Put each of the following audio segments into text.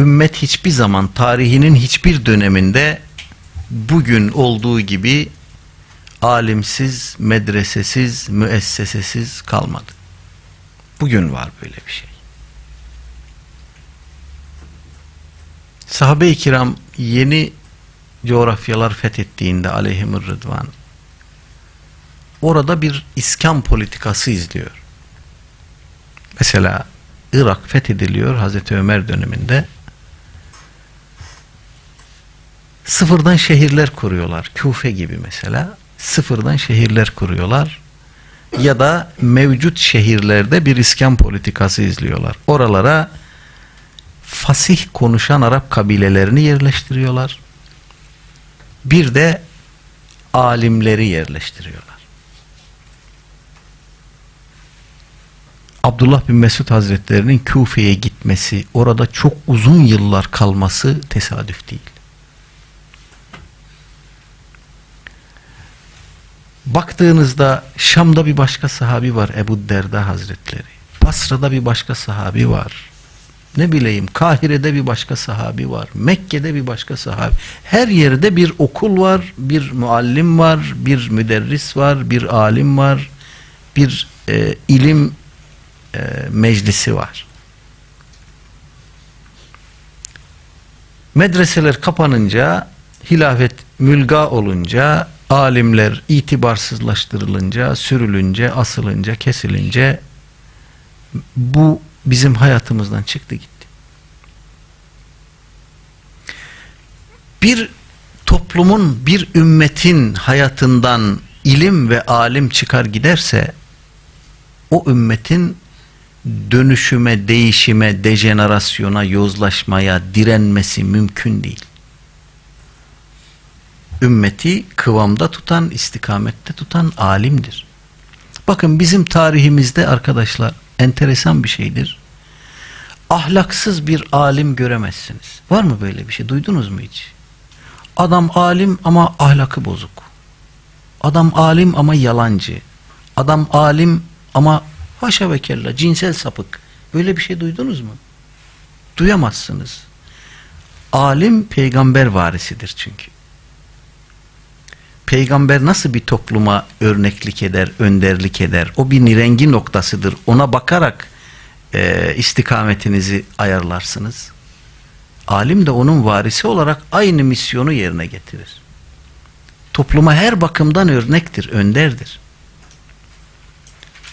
ümmet hiçbir zaman tarihinin hiçbir döneminde bugün olduğu gibi alimsiz, medresesiz, müessesesiz kalmadı. Bugün var böyle bir şey. Sahabe-i kiram yeni coğrafyalar fethettiğinde aleyhimur rıdvan orada bir iskan politikası izliyor. Mesela Irak fethediliyor Hazreti Ömer döneminde. Sıfırdan şehirler kuruyorlar. Küfe gibi mesela. Sıfırdan şehirler kuruyorlar. Ya da mevcut şehirlerde bir iskan politikası izliyorlar. Oralara fasih konuşan Arap kabilelerini yerleştiriyorlar. Bir de alimleri yerleştiriyorlar. Abdullah bin Mesud Hazretlerinin Küfe'ye gitmesi, orada çok uzun yıllar kalması tesadüf değil. Baktığınızda Şam'da bir başka sahabi var Ebu Derda Hazretleri. Basra'da bir başka sahabi var. Ne bileyim Kahire'de bir başka sahabi var. Mekke'de bir başka sahabi. Her yerde bir okul var, bir muallim var, bir müderris var, bir alim var, bir e, ilim e, meclisi var. Medreseler kapanınca, hilafet mülga olunca, alimler itibarsızlaştırılınca, sürülünce, asılınca, kesilince bu bizim hayatımızdan çıktı gitti. Bir toplumun, bir ümmetin hayatından ilim ve alim çıkar giderse o ümmetin dönüşüme, değişime, dejenerasyona, yozlaşmaya direnmesi mümkün değil. Ümmeti kıvamda tutan, istikamette tutan alimdir. Bakın bizim tarihimizde arkadaşlar enteresan bir şeydir. Ahlaksız bir alim göremezsiniz. Var mı böyle bir şey? Duydunuz mu hiç? Adam alim ama ahlakı bozuk. Adam alim ama yalancı. Adam alim ama haşa ve kella cinsel sapık. Böyle bir şey duydunuz mu? Duyamazsınız. Alim peygamber varisidir çünkü. Peygamber nasıl bir topluma örneklik eder, önderlik eder? O bir nirengi noktasıdır. Ona bakarak e, istikametinizi ayarlarsınız. Alim de onun varisi olarak aynı misyonu yerine getirir. Topluma her bakımdan örnektir, önderdir.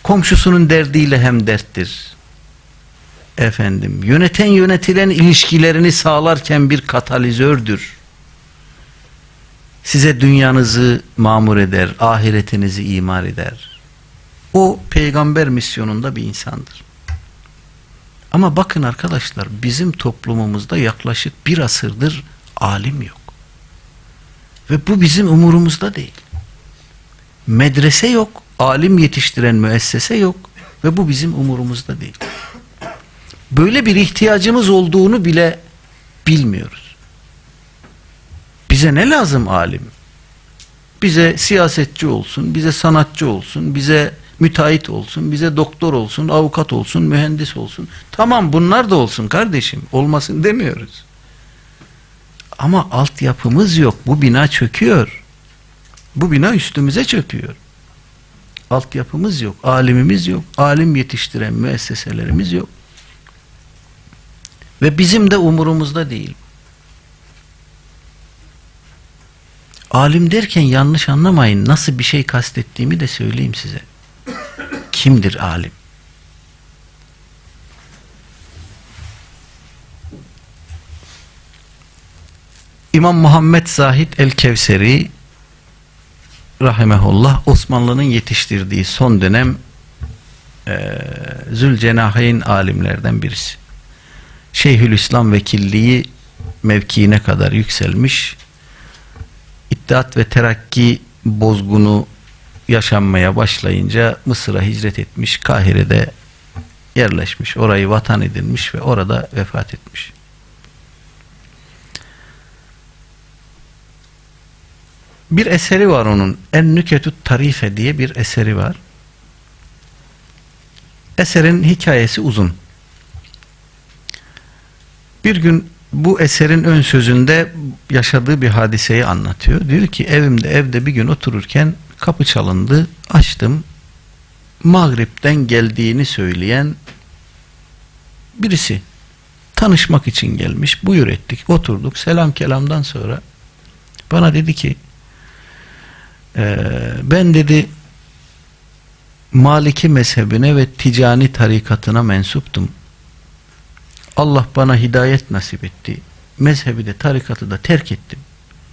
Komşusunun derdiyle hem derttir. Efendim, yöneten yönetilen ilişkilerini sağlarken bir katalizördür size dünyanızı mamur eder, ahiretinizi imar eder. O peygamber misyonunda bir insandır. Ama bakın arkadaşlar bizim toplumumuzda yaklaşık bir asırdır alim yok. Ve bu bizim umurumuzda değil. Medrese yok, alim yetiştiren müessese yok ve bu bizim umurumuzda değil. Böyle bir ihtiyacımız olduğunu bile bilmiyoruz. Bize ne lazım alim? Bize siyasetçi olsun, bize sanatçı olsun, bize müteahhit olsun, bize doktor olsun, avukat olsun, mühendis olsun. Tamam bunlar da olsun kardeşim. Olmasın demiyoruz. Ama altyapımız yok. Bu bina çöküyor. Bu bina üstümüze çöküyor. Altyapımız yok, alimimiz yok, alim yetiştiren müesseselerimiz yok. Ve bizim de umurumuzda değil. Alim derken yanlış anlamayın. Nasıl bir şey kastettiğimi de söyleyeyim size. Kimdir alim? İmam Muhammed Zahid el-Kevseri rahimehullah Osmanlı'nın yetiştirdiği son dönem e, Zülcenahayn alimlerden birisi. Şeyhülislam vekilliği mevkiine kadar yükselmiş İttihat ve Terakki bozgunu yaşanmaya başlayınca Mısır'a hicret etmiş, Kahire'de yerleşmiş, orayı vatan edinmiş ve orada vefat etmiş. Bir eseri var onun. En Nüketut Tarife diye bir eseri var. Eserin hikayesi uzun. Bir gün bu eserin ön sözünde yaşadığı bir hadiseyi anlatıyor. Diyor ki evimde evde bir gün otururken kapı çalındı. Açtım. Mağrip'ten geldiğini söyleyen birisi tanışmak için gelmiş. Buyur ettik. Oturduk. Selam kelamdan sonra bana dedi ki "Eee, ben dedi Maliki mezhebine ve ticani tarikatına mensuptum. Allah bana hidayet nasip etti. Mezhebi de tarikatı da terk ettim.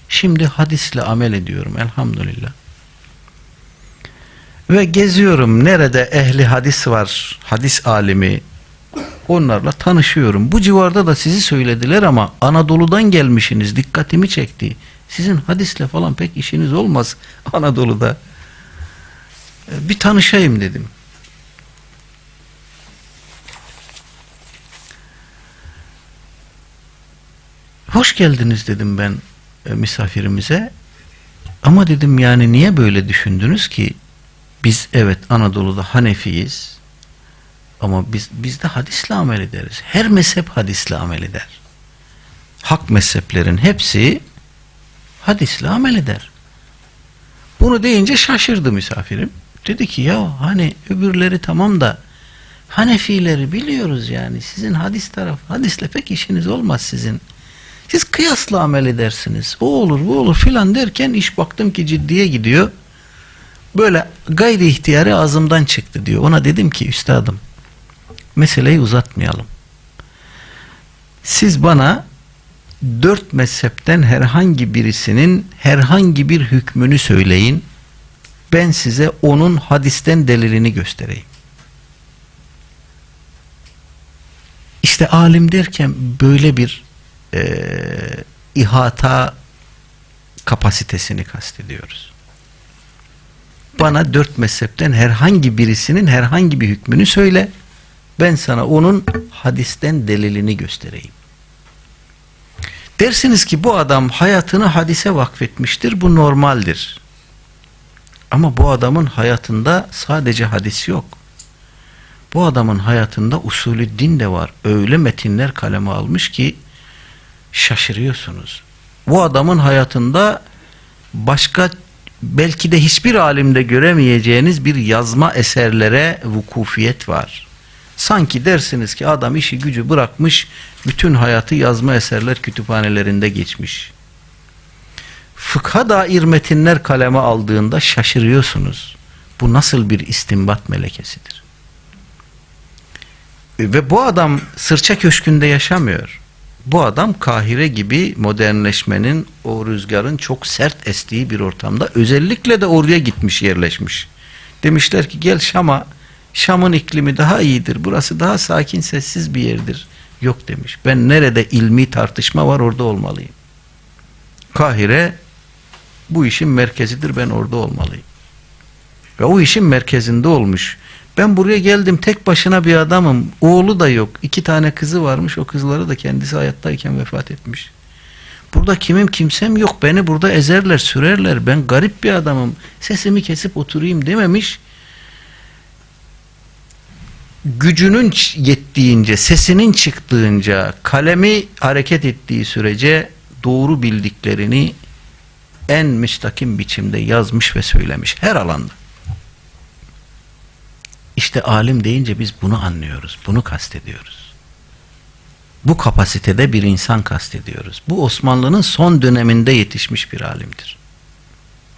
Şimdi hadisle amel ediyorum elhamdülillah. Ve geziyorum nerede ehli hadis var, hadis alimi, onlarla tanışıyorum. Bu civarda da sizi söylediler ama Anadolu'dan gelmişsiniz, dikkatimi çekti. Sizin hadisle falan pek işiniz olmaz Anadolu'da. E, Bir tanışayım dedim. Hoş geldiniz dedim ben e, misafirimize. Ama dedim yani niye böyle düşündünüz ki? Biz evet Anadolu'da Hanefiyiz. Ama biz biz de hadisle amel ederiz. Her mezhep hadisle amel eder. Hak mezheplerin hepsi hadisle amel eder. Bunu deyince şaşırdı misafirim. Dedi ki ya hani öbürleri tamam da Hanefileri biliyoruz yani. Sizin hadis tarafı, hadisle pek işiniz olmaz sizin. Siz kıyasla amel edersiniz. O olur bu olur filan derken iş baktım ki ciddiye gidiyor. Böyle gayri ihtiyari ağzımdan çıktı diyor. Ona dedim ki üstadım meseleyi uzatmayalım. Siz bana dört mezhepten herhangi birisinin herhangi bir hükmünü söyleyin. Ben size onun hadisten delilini göstereyim. İşte alim derken böyle bir e, ihata kapasitesini kastediyoruz. Bana dört mezhepten herhangi birisinin herhangi bir hükmünü söyle. Ben sana onun hadisten delilini göstereyim. Dersiniz ki bu adam hayatını hadise vakfetmiştir. Bu normaldir. Ama bu adamın hayatında sadece hadis yok. Bu adamın hayatında usulü din de var. Öyle metinler kaleme almış ki şaşırıyorsunuz. Bu adamın hayatında başka belki de hiçbir alimde göremeyeceğiniz bir yazma eserlere vukufiyet var. Sanki dersiniz ki adam işi gücü bırakmış, bütün hayatı yazma eserler kütüphanelerinde geçmiş. Fıkha dair metinler kaleme aldığında şaşırıyorsunuz. Bu nasıl bir istinbat melekesidir? Ve bu adam sırça köşkünde yaşamıyor. Bu adam Kahire gibi modernleşmenin, o rüzgarın çok sert estiği bir ortamda özellikle de oraya gitmiş, yerleşmiş. Demişler ki gel Şam'a, Şam'ın iklimi daha iyidir, burası daha sakin, sessiz bir yerdir. Yok demiş. Ben nerede ilmi tartışma var orada olmalıyım. Kahire bu işin merkezidir, ben orada olmalıyım. Ve o işin merkezinde olmuş. Ben buraya geldim tek başına bir adamım. Oğlu da yok. İki tane kızı varmış. O kızları da kendisi hayattayken vefat etmiş. Burada kimim kimsem yok. Beni burada ezerler, sürerler. Ben garip bir adamım. Sesimi kesip oturayım dememiş. Gücünün yettiğince, sesinin çıktığınca, kalemi hareket ettiği sürece doğru bildiklerini en müstakim biçimde yazmış ve söylemiş. Her alanda. İşte alim deyince biz bunu anlıyoruz, bunu kastediyoruz. Bu kapasitede bir insan kastediyoruz. Bu Osmanlı'nın son döneminde yetişmiş bir alimdir.